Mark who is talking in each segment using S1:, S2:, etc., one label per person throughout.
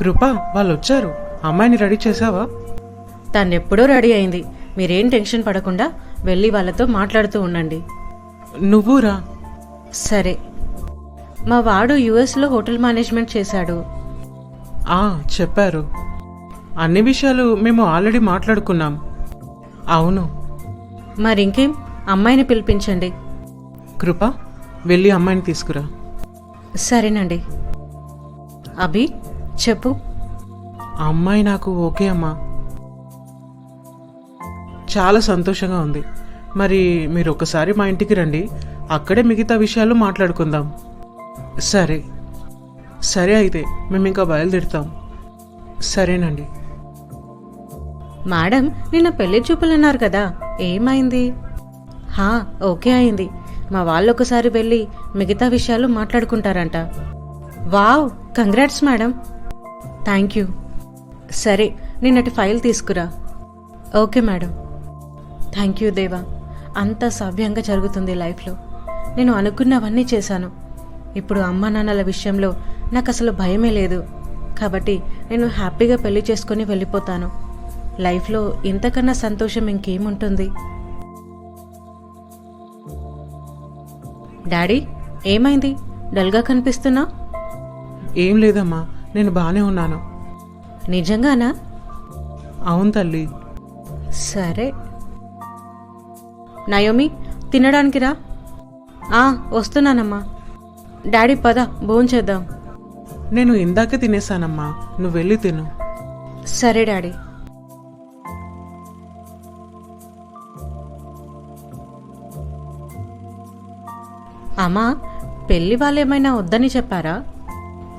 S1: కృప వాళ్ళు వచ్చారు అమ్మాయిని రెడీ చేసావా
S2: తనెప్పుడో రెడీ అయింది. మీరేం టెన్షన్ పడకుండా వెళ్ళి వాళ్ళతో మాట్లాడుతూ ఉండండి.
S1: నువ్వు రా.
S2: సరే. మా వాడు యుఎస్లో హోటల్ మేనేజ్మెంట్ చేశాడు.
S1: ఆ చెప్పారు. అన్ని విషయాలు మేము ఆల్రెడీ మాట్లాడుకున్నాం. అవును.
S2: మరింకేం? అమ్మాయిని పిలిపించండి.
S1: కృప వెళ్ళి అమ్మాయిని తీసుకురా.
S2: సరేనండి. అభి? చెప్పు.
S1: అమ్మాయి నాకు ఓకే అమ్మా. చాలా సంతోషంగా ఉంది. మరి మీరు ఒకసారి మా ఇంటికి రండి. అక్కడే మిగతా విషయాలు మాట్లాడుకుందాం. సరే. సరే అయితే మేము ఇంకా బయలుదేరుతాం. సరేనండి.
S2: మేడం నిన్న పెళ్ళి చూపులు అన్నారు కదా ఏమైంది? హా ఓకే అయింది. మా వాళ్ళు ఒకసారి వెళ్ళి మిగతా విషయాలు మాట్లాడుకుంటారంట. Wow congrats madam. Thank you. సరే నిన్నటి ఫైల్ తీసుకురా. Okay madam. థ్యాంక్ యూ దేవా. అంత సవ్యంగా జరుగుతుంది లైఫ్లో. నేను అనుకున్నవన్నీ చేశాను. ఇప్పుడు అమ్మ నాన్నల విషయంలో నాకు అసలు భయమే లేదు. కాబట్టి నేను హ్యాపీగా పెళ్ళి చేసుకొని వెళ్ళిపోతాను. లైఫ్లో ఇంతకన్నా సంతోషం ఇంకేముంటుంది? డాడీ ఏమైంది? డల్గా కనిపిస్తున్నా?
S1: ఏం లేదమ్మా. నేను బాగానే ఉన్నాను.
S2: నిజంగానా?
S1: అవును తల్లి.
S2: సరే. నయోమి తినడానికి రా. ఆ, వస్తున్నానమ్మా. డాడీ పద భోంచేద్దాం
S1: నేను ఇందాకే తినేసానమ్మా. నువ్వు వెళ్ళి తిను.
S2: సరే డాడీ. అమ్మా పెళ్ళి వాళ్ళేమైనా వద్దని చెప్పారా?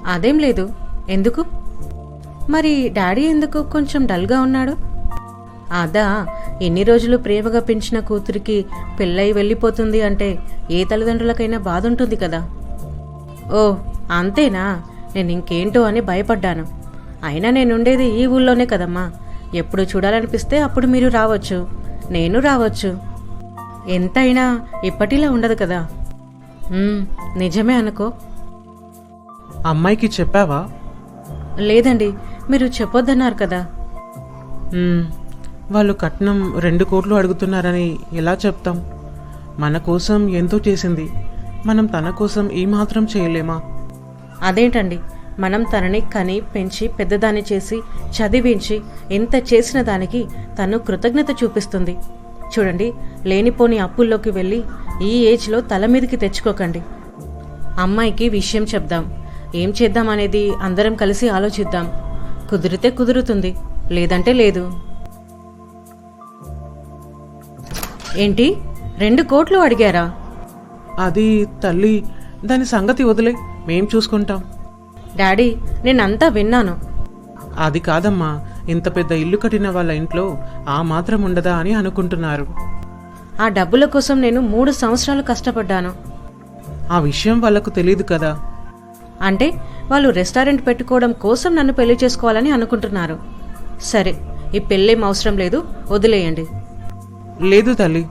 S2: అదేం లేదు. ఎందుకు? మరి డాడీ ఎందుకు కొంచెం డల్గా ఉన్నాడు? అదా ఎన్ని రోజులు ప్రేమగా పెంచిన కూతురికి పెళ్ళై వెళ్ళిపోతుంది అంటే ఏ తల్లిదండ్రులకైనా బాధ ఉంటుంది కదా. ఓ అంతేనా? నేను ఇంకేంటో అని భయపడ్డాను. అయినా నేనుండేది ఈ ఊళ్ళోనే కదమ్మా. ఎప్పుడు చూడాలనిపిస్తే అప్పుడు మీరు రావచ్చు. నేను రావచ్చు. ఎంతైనా ఇప్పటిలా ఉండదు కదా. నిజమే అనుకో.
S1: అమ్మాయికి చెప్పావా?
S2: లేదండి మీరు చెప్పొద్దన్నారు కదా.
S1: వాళ్ళు కట్నం రెండు కోట్లు అడుగుతున్నారని ఎలా చెప్తాం? మన కోసం ఎంతో చేసింది. మనం తన కోసం ఏమాత్రం చేయలేమా?
S2: అదేంటండి మనం తనని కని పెంచి పెద్దదాన్ని చేసి చదివించి ఎంత చేసిన దానికి తను కృతజ్ఞత చూపిస్తుంది. చూడండి లేనిపోని అప్పుల్లోకి వెళ్ళి ఈ ఏజ్లో తల మీదకి తెచ్చుకోకండి. అమ్మాయికి విషయం చెప్దాం. ఏం చేద్దాం అనేది అందరం కలిసి ఆలోచిద్దాం. కుదిరితే కుదురుతుంది లేదంటే లేదు. ఏంటి? రెండు కోట్లు అడిగారా?
S1: అది తల్లి దాని సంగతి వదిలే మేం చూసుకుంటాం.
S2: డాడీ నేనంతా విన్నాను.
S1: అది కాదమ్మా ఇంత పెద్ద ఇల్లు కట్టిన వాళ్ళ ఇంట్లో ఆ మాత్రం ఉండదా అని అనుకుంటున్నారు.
S2: ఆ డబ్బుల కోసం నేను మూడు సంవత్సరాలు కష్టపడ్డాను.
S1: ఆ విషయం వాళ్ళకు తెలియదు కదా.
S2: అంటే వాళ్ళు రెస్టారెంట్ పెట్టుకోవడం కోసం నన్ను పెళ్ళి చేసుకోవాలని అనుకుంటున్నారు. సరే ఈ పెళ్ళేం అవసరం లేదు వదిలేయండి.
S1: లేదు తల్లి.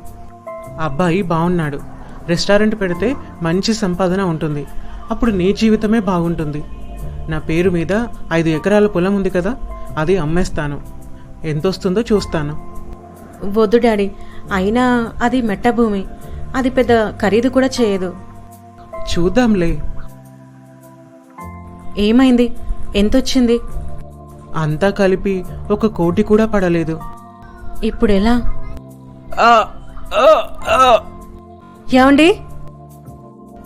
S1: అబ్బాయి బాగున్నాడు రెస్టారెంట్ పెడితే మంచి సంపాదన ఉంటుంది. అప్పుడు నీ జీవితమే బాగుంటుంది. నా పేరు మీద ఐదు ఎకరాల పొలం ఉంది కదా అది అమ్మేస్తాను. ఎంత వస్తుందో చూస్తాను.
S2: వద్దు డాడీ అయినా అది మెట్ట భూమి. అది పెద్ద ఖరీదు కూడా చేయదు.
S1: చూద్దాంలే.
S2: ఏమైంది? ఎంతొచ్చింది?
S1: అంతా కలిపి ఒక కోటి కూడా పడలేదు.
S2: ఇప్పుడు ఎలా ఏమండి?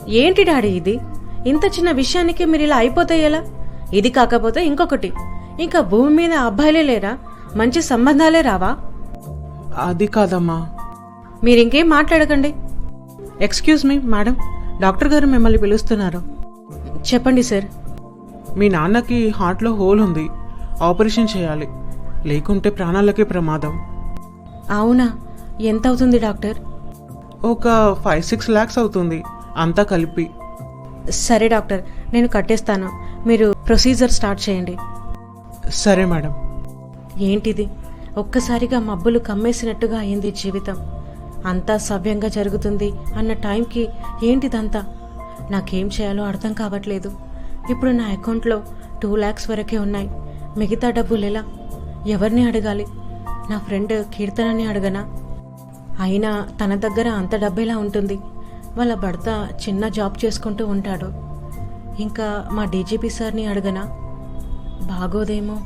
S2: ఏంటి డాడీ ఇది? ఇంత చిన్న విషయానికి మీరు ఇలా అయిపోతే ఎలా? ఇది కాకపోతే ఇంకొకటి. ఇంకా భూమి మీద అబ్బాయిలే లేరా? మంచి సంబంధాలే రావా?
S1: అది కాదమ్మా.
S2: మీరింకేం మాట్లాడకండి.
S1: Excuse me madam. డాక్టర్ గారు మిమ్మల్ని పిలుస్తున్నారు.
S2: చెప్పండి సార్.
S1: మీ నాన్నకి హార్ట్లో హోల్ ఉంది. ఆపరేషన్ చేయాలి. లేకుంటే ప్రాణాలకే ప్రమాదం.
S2: అవునా? ఎంత అవుతుంది డాక్టర్?
S1: ఒక ఫైవ్ సిక్స్ ల్యాక్స్ అవుతుంది. అంతా కలిపి.
S2: సరే డాక్టర్ నేను కట్టేస్తాను. మీరు ప్రొసీజర్ స్టార్ట్ చేయండి.
S1: సరే మేడం.
S2: ఏంటిది? ఒక్కసారిగా మబ్బులు కమ్మేసినట్టుగా అయింది జీవితం. అంతా సవ్యంగా జరుగుతుంది అన్న టైంకి ఏంటిదంతా? నాకేం చేయాలో అర్థం కావట్లేదు. ఇప్పుడు నా అకౌంట్లో టూ ల్యాక్స్ వరకే ఉన్నాయి. మిగతా డబ్బులు ఎలా? ఎవరిని అడగాలి? నా ఫ్రెండ్ కీర్తనని అడగనా? అయినా తన దగ్గర అంత డబ్బేలా ఉంటుంది? వాళ్ళ భర్త చిన్న జాబ్ చేసుకుంటూ ఉంటాడు. ఇంకా మా డీజీపీ సార్ని అడగనా? బాగోదేమో.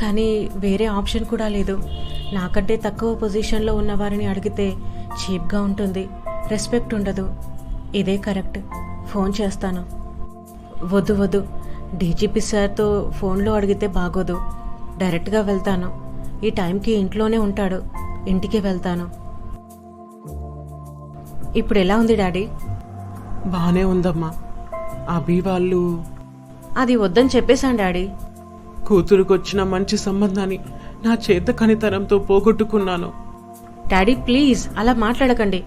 S2: కానీ వేరే ఆప్షన్ కూడా లేదు. నాకంటే తక్కువ పొజిషన్లో ఉన్న వారిని అడిగితే చీప్గా ఉంటుంది. రెస్పెక్ట్ ఉండదు. ఇదే కరెక్ట్. ఫోన్ చేస్తాను. వద్దు వద్దు. డీజీపీ సార్తో ఫోన్లో అడిగితే బాగోదు. డైరెక్ట్గా వెళ్తాను. ఈ టైంకి ఇంట్లోనే ఉంటాడు. ఇంటికి వెళ్తాను. ఇప్పుడు ఎలా ఉంది డాడీ?
S1: బాగానే ఉందమ్మా. అభి వాళ్ళు
S2: అది వద్దని చెప్పేశాను డాడీ.
S1: కూతురుకొచ్చిన మంచి సంబంధాన్ని నా చేత కనితనంతో పోగొట్టుకున్నాను.
S2: డాడీ ప్లీజ్ అలా మాట్లాడకండి.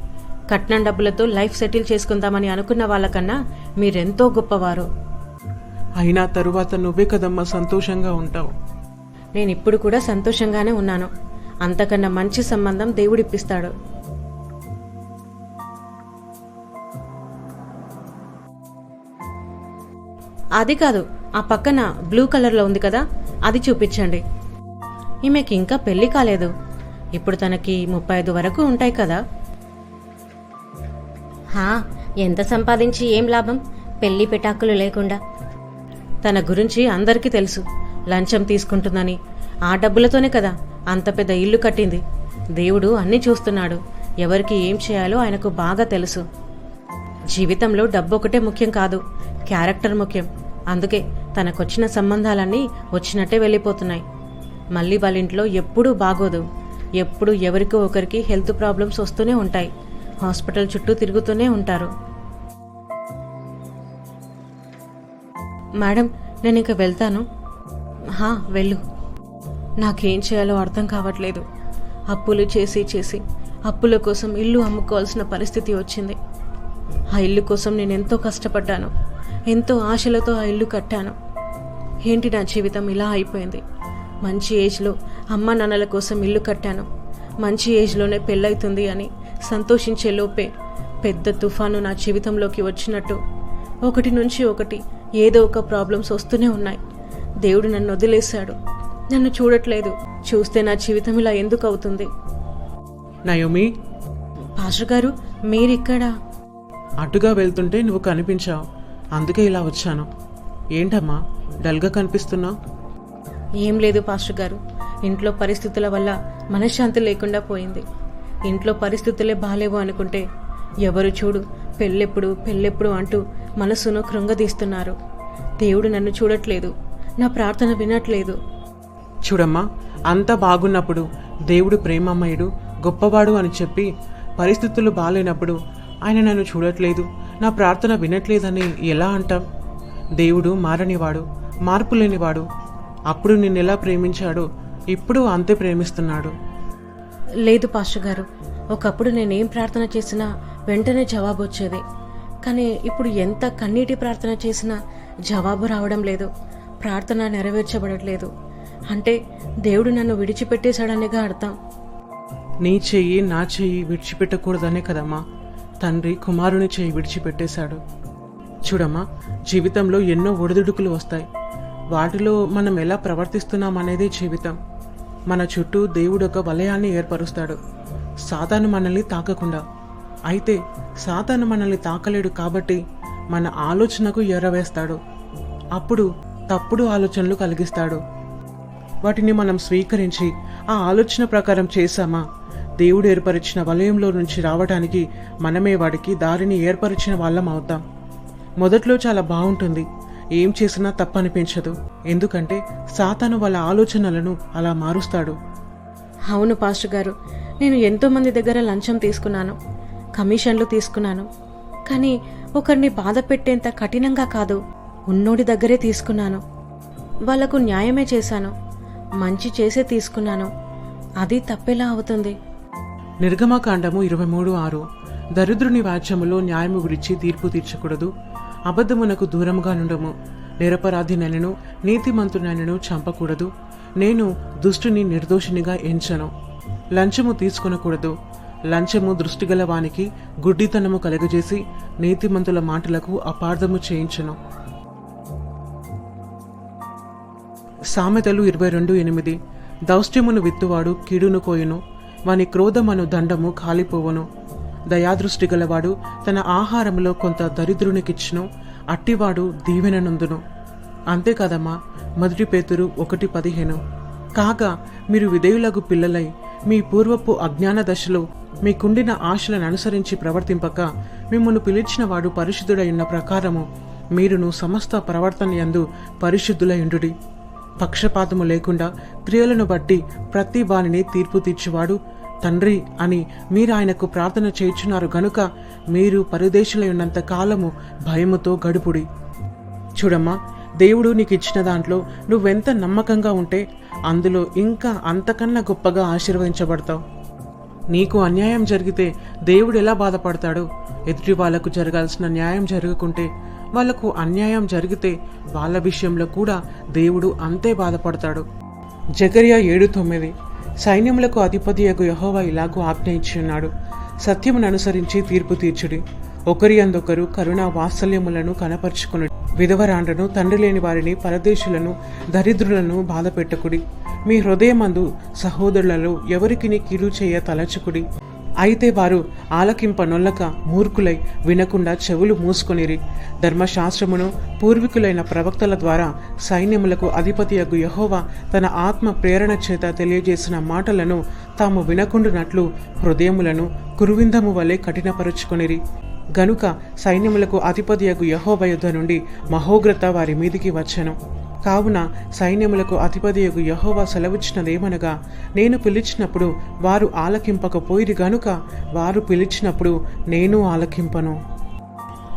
S2: కట్నం డబ్బులతో లైఫ్ సెటిల్ చేసుకుందామని అనుకున్న వాళ్ళకన్నా మీరెంతో గొప్పవారు.
S1: అయినా తరువాత నువ్వే కదమ్మా సంతోషంగా ఉంటావు.
S2: నేను ఇప్పుడు కూడా సంతోషంగానే ఉన్నాను. అంతకన్నా మంచి సంబంధం దేవుడిప్పిస్తాడు. అది కాదు ఆ పక్కన బ్లూ కలర్లో ఉంది కదా అది చూపించండి. ఈమెకి ఇంకా పెళ్ళి కాలేదు. ఇప్పుడు తనకి ముప్పై ఐదు వరకు ఉంటాయి కదా.
S3: హా ఎంత సంపాదించి ఏం లాభం? పెళ్ళి పెటాకులు లేకుండా.
S2: తన గురించి అందరికీ తెలుసు. లంచం తీసుకుంటుందని. ఆ డబ్బులతోనే కదా అంత పెద్ద ఇల్లు కట్టింది. దేవుడు అన్నీ చూస్తున్నాడు. ఎవరికి ఏం చేయాలో ఆయనకు బాగా తెలుసు. జీవితంలో డబ్బు ఒకటే ముఖ్యం కాదు. క్యారెక్టర్ ముఖ్యం. అందుకే తనకొచ్చిన సంబంధాలన్నీ వచ్చినట్టే వెళ్ళిపోతున్నాయి. మళ్ళీ వాళ్ళ ఇంట్లో ఎప్పుడూ బాగోదు. ఎప్పుడు ఎవరికో ఒకరికి హెల్త్ ప్రాబ్లమ్స్ వస్తూనే ఉంటాయి. హాస్పిటల్ చుట్టూ తిరుగుతూనే ఉంటారు. మేడం నేను ఇంక వెళ్తాను. హా వెళ్ళు. నాకేం చేయాలో అర్థం కావట్లేదు. అప్పులు చేసి చేసి అప్పుల కోసం ఇల్లు అమ్ముకోవాల్సిన పరిస్థితి వచ్చింది. ఆ ఇల్లు కోసం నేను ఎంతో కష్టపడ్డాను. ఎంతో ఆశలతో ఆ ఇల్లు కట్టాను. ఏంటి నా జీవితం ఇలా అయిపోయింది? మంచి ఏజ్లో అమ్మ నాన్నల కోసం ఇల్లు కట్టాను. మంచి ఏజ్లోనే పెళ్ళైతుంది అని సంతోషించే లోపే పెద్ద తుఫాను నా జీవితంలోకి వచ్చినట్టు. ఒకటి నుంచి ఒకటి ఏదో ఒక ప్రాబ్లమ్స్ వస్తూనే ఉన్నాయి. దేవుడు నన్ను వదిలేశాడు. నన్ను చూడట్లేదు. చూస్తే నా జీవితం ఇలా ఎందుకు అవుతుంది?
S1: నయోమి?
S2: పాస్టర్ గారు మీరిక్కడా?
S1: అటుగా వెళ్తుంటే నువ్వు కనిపించావు. అందుకే ఇలా వచ్చాను. ఏంటమ్మా? డల్గా కనిపిస్తున్నావు
S2: ఏం లేదు పాస్టర్ గారు. ఇంట్లో పరిస్థితుల వల్ల మనశ్శాంతి లేకుండా పోయింది. ఇంట్లో పరిస్థితులే బాలేవు అనుకుంటే ఎవరు చూడు పెళ్ళెప్పుడు పెళ్ళెప్పుడు అంటూ మనసును కృంగదీస్తున్నారు. దేవుడు నన్ను చూడట్లేదు. నా ప్రార్థన వినట్లేదు.
S1: చూడమ్మా అంతా బాగున్నప్పుడు దేవుడు ప్రేమమయుడు గొప్పవాడు అని చెప్పి పరిస్థితులు బాగాలేనప్పుడు ఆయన నన్ను చూడట్లేదు నా ప్రార్థన వినట్లేదని ఎలా అంటాం? దేవుడు మారనివాడు మార్పు లేనివాడు అప్పుడు నిన్నెలా ప్రేమించాడో ఇప్పుడు అంతే ప్రేమిస్తున్నాడు.
S2: లేదు పాస్టర్ గారు ఒకప్పుడు నేనేం ప్రార్థన చేసినా వెంటనే జవాబు వచ్చేది కానీ ఇప్పుడు ఎంత కన్నీటి ప్రార్థన చేసినా జవాబు రావడం లేదు. ప్రార్థన నెరవేర్చబడట్లేదు. అంటే దేవుడు నన్ను విడిచిపెట్టేశాడనేగా అర్థం.
S1: నీ చెయ్యి నా చెయ్యి విడిచిపెట్టకూడదనే కదమ్మా. తండ్రి కుమారుని చెయ్యి విడిచిపెట్టేశాడు. చూడమ్మా జీవితంలో ఎన్నో ఒడిదుడుకులు వస్తాయి. వాటిలో మనం ఎలా ప్రవర్తిస్తున్నాం అనేది జీవితం. మన చుట్టూ దేవుడు ఒక వలయాన్ని ఏర్పరుస్తాడు. సాతాను మనల్ని తాకకుండా. అయితే సాతాను మనల్ని తాకలేడు కాబట్టి మన ఆలోచనకు ఎరవేస్తాడు అప్పుడు తప్పుడు ఆలోచనలు కలిగిస్తాడు. వాటిని మనం స్వీకరించి ఆ ఆలోచన ప్రకారం చేశామా? దేవుడు ఏర్పరిచిన వలయంలో నుంచి రావడానికి మనమే వాడికి దారిని ఏర్పరిచిన వాళ్ళం అవుతాం. మొదట్లో చాలా బాగుంటుంది. ఏం చేసినా తప్పనిపించదు. ఎందుకంటే సాతాను వాళ్ళ ఆలోచనలను అలా మారుస్తాడు.
S2: అవును పాస్టర్ గారు నేను ఎంతోమంది దగ్గర లంచం తీసుకున్నాను. కమిషన్లు తీసుకున్నాను. కానీ ఒకరిని బాధ పెట్టేంత కఠినంగా కాదు ఉన్నోడి దగ్గరే తీసుకున్నాను. వాళ్ళకు న్యాయమే చేశాను. మంచి చేసే తీసుకున్నాను. అది తప్పేలా అవుతుంది.
S1: నిర్గమకాండము ఇరవై మూడు ఆరు. దరిద్రుని వాచ్యములో న్యాయము గురించి తీర్పు తీర్చకూడదు. అబద్ధమునకు దూరముగా నుండము. నిరపరాధినైనను నీతిమంతునైనను చంపకూడదు. నేను దుష్టుని నిర్దోషినిగా ఎంచను. లంచము తీసుకొనకూడదు. లంచము దృష్టిగల వానికి గుడ్డితనము కలుగజేసి నీతిమంతుల మాటలకు అపార్థము చేయించను. సామెతలు ఇరవై రెండు ఎనిమిది. దౌష్ట్యమును విత్తువాడు కీడును కోయును వాని క్రోధమను దండము కాలిపోవును. దయాదృష్టి గలవాడు తన ఆహారములో కొంత దరిద్రునికిచ్చును అట్టివాడు దీవెననుందును. అంతేకాదమ్మా మొదటి పేతురు ఒకటి పదిహేను. కాగా మీరు విధేయులకు పిల్లలై మీ పూర్వపు అజ్ఞాన దశలో మీకుండిన ఆశలను అనుసరించి ప్రవర్తింపక మిమ్మల్ని పిలిచిన వాడు పరిశుద్ధుడై ఉన్న ప్రకారము మీరును సమస్త ప్రవర్తన యందు పరిశుద్ధులయుండుడి. పక్షపాతము లేకుండా క్రియలను బట్టి ప్రతి బాణిని తీర్పు తీర్చువాడు తండ్రి అని మీరు ఆయనకు ప్రార్థన చేయుచున్నారు గనుక మీరు పరదేశులై ఉన్నంత కాలము భయముతో గడుపుడి. చూడమ్మా దేవుడు నీకు ఇచ్చిన దాంట్లో నువ్వెంత నమ్మకంగా ఉంటే అందులో ఇంకా అంతకన్నా గొప్పగా ఆశీర్వదించబడతావు. నీకు అన్యాయం జరిగితే దేవుడు ఎలా బాధపడతాడు? ఎదుటి వాళ్ళకు జరగాల్సిన న్యాయం జరగకుంటే వాళ్ళకు అన్యాయం జరిగితే వాళ్ళ విషయంలో కూడా దేవుడు అంతే బాధపడతాడు. జకరియా ఏడు తొమ్మిది. సైన్యములకు అధిపతి యగు యహోవా ఇలాగూ ఆజ్ఞ ఇచ్చి ఉన్నాడు. సత్యమును అనుసరించి తీర్పు తీర్చుడి. ఒకరి అందొకరు కరుణా వాత్సల్యములను కనపరుచుకుని విధవరాండ్రను తండ్రి లేని వారిని పరదేశులను దరిద్రులను బాధపెట్టకుడి. మీ హృదయమందు సహోదరులలో ఎవరికి కీడు చేయ తలచుకుడి. అయితే వారు ఆలకింప నొల్లక మూర్ఖులై వినకుండా చెవులు మూసుకొనిరి. ధర్మశాస్త్రమును పూర్వీకులైన ప్రవక్తల ద్వారా సైన్యములకు అధిపతియగు యహోవా తన ఆత్మ ప్రేరణ చేత తెలియజేసిన మాటలను తాము వినకుండునట్లు హృదయములను కురువిందము వలె కఠినపరుచుకొనిరి. గనుక సైన్యములకు అధిపతియగు యహోవ యుద్ధ నుండి మహోగ్రత వారి మీదికి వచ్చెను. కావున సైన్యములకు అధిపతియగు యహోవా సెలవిచ్చినదేమనగా నేను పిలిచినప్పుడు వారు ఆలకింపకపోయిరి గనుక వారు పిలిచినప్పుడు నేను ఆలకింపను.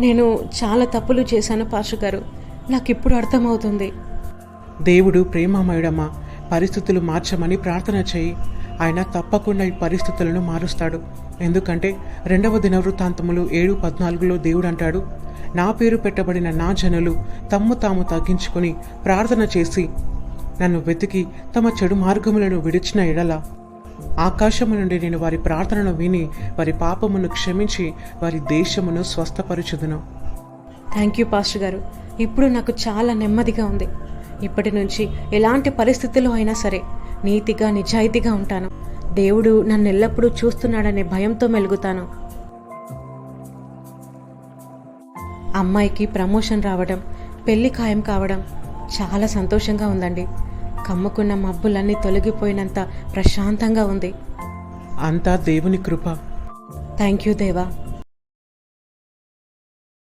S2: నేను చాలా తప్పులు చేశాను పాష గారు నాకు ఇప్పుడు అర్థమవుతుంది.
S1: దేవుడు ప్రేమమయుడమ్మా పరిస్థితులు మార్చమని ప్రార్థన చేయి. ఆయన తప్పకుండా ఈ పరిస్థితులను మారుస్తాడు. ఎందుకంటే రెండవ దినవృత్తాంతములు ఏడు పద్నాలుగులో దేవుడు అంటాడు నా పేరు పెట్టబడిన నా జనులు తమ్ము తాము తగ్గించుకొని ప్రార్థన చేసి నన్ను వెతికి తమ చెడు మార్గములను విడిచిన ఎడల. ఆకాశము నుండి నేను వారి ప్రార్థనను విని వారి పాపమును క్షమించి వారి దేశమును స్వస్థపరచుదును.
S2: థ్యాంక్ యూ పాస్టర్ గారు. ఇప్పుడు నాకు చాలా నెమ్మదిగా ఉంది. ఇప్పటి నుంచి ఎలాంటి పరిస్థితుల్లో అయినా సరే నీతిగా నిజాయితీగా ఉంటాను. దేవుడు నన్ను ఎల్లప్పుడూ చూస్తున్నాడనే భయంతో మెలుగుతాను. అమ్మాయికి ప్రమోషన్ రావడం పెళ్ళి ఖాయం కావడం చాలా సంతోషంగా ఉందండి. కమ్ముకున్న మబ్బులన్నీ తొలగిపోయినంత ప్రశాంతంగా ఉంది.
S1: అంతా దేవుని కృప.
S2: థ్యాంక్ యూ దేవా.